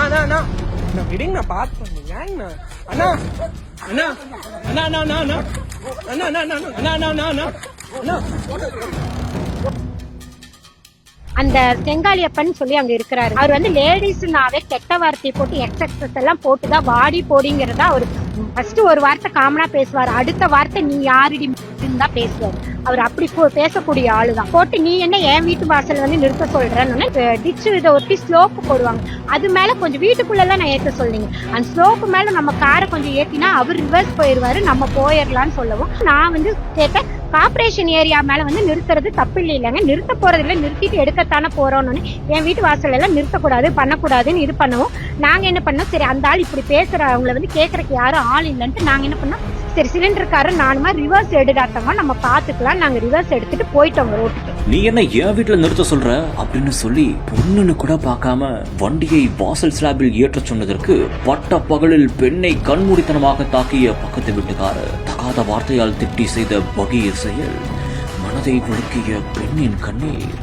அண்ணா அண்ணா விடுங்க நான் பண்ணுங்க ஏங்கண்ணா அண்ணா அண்ணா அண்ணா அண்ணா அண்ணா அண்ணா அண்ணா அண்ணா அண்ணா அண்ணா அண்ணா அண்ணா அண்ணா அந்த செங்காலியப்பன் சொல்லி அங்க இருக்கிறாரு அவர் வந்து லேடிஸ்னாவே கெட்ட வார்த்தை போட்டு எக்ஸஸ் எல்லாம் போட்டுதான் வாடி போடிங்கிறதா அவர் ஃபர்ஸ்ட் ஒரு வார்த்தை காமனா பேசுவார் அடுத்த வார்த்தை நீ யாரிடி தான் பேசுவார். அவர் அப்படி போ- பேசக்கூடிய ஆளுதான். போட்டு நீ என்ன என் வீட்டு வாசல் வந்து நிறுத்த சொல்றேன்னு டிச்சு இதை ஒட்டி ஸ்லோப்பு போடுவாங்க. அது மேல கொஞ்சம் வீட்டுக்குள்ளெல்லாம் நான் ஏற்ற சொல்றீங்க அந்த ஸ்லோப்பு மேல நம்ம காரை கொஞ்சம் ஏத்தினா அவர் ரிவர்ஸ் போயிடுவாரு நம்ம போயிடலாம்னு சொல்லவும். நான் வந்து கேட்டேன் கார்பரேஷன் ஏரியா மேல வந்து நிறுத்துறது தப்பு இல்லை இல்லைங்க. நிறுத்த போறது இல்லை. நிறுத்திட்டு எடுக்கத்தானே போறோம்னு என் வீட்டு வாசல் எல்லாம் நிறுத்தக்கூடாது பண்ணக்கூடாதுன்னு இது பண்ணுவோம். நாங்க என்ன பண்ணோம்? சரி அந்த ஆள் இப்படி பேசுற. அவங்கள வந்து கேட்கறக்கு யாரும் ஆள் இல்லைன்ட்டு நாங்க என்ன பண்ணோம்? சரி சிலிண்டருக்காரர் நானுமா ரிவர்ஸ் எடுடாட்டமா நம்ம பாத்துக்கலாம் நாங்க ரிவர்ஸ் எடுத்துட்டு போயிட்டோம் ரோட்டுக்கு நீ என்ன என் வீட்டுல நிறுத்த சொல்ற? அப்படின்னு சொல்லி பொண்ணுன்னு கூட பார்க்காம வண்டியை வாசல் ஸ்லாபில் ஏற்ற சொன்னதற்கு பட்ட பகலில் பெண்ணை கண்மூடித்தனமாக தாக்கிய பக்கத்து வீட்டுக்காரர் தகாத வார்த்தையால் திட்டி செய்த பகிய செயல் மனதை உலுக்கிய பெண்ணின் கண்ணீர்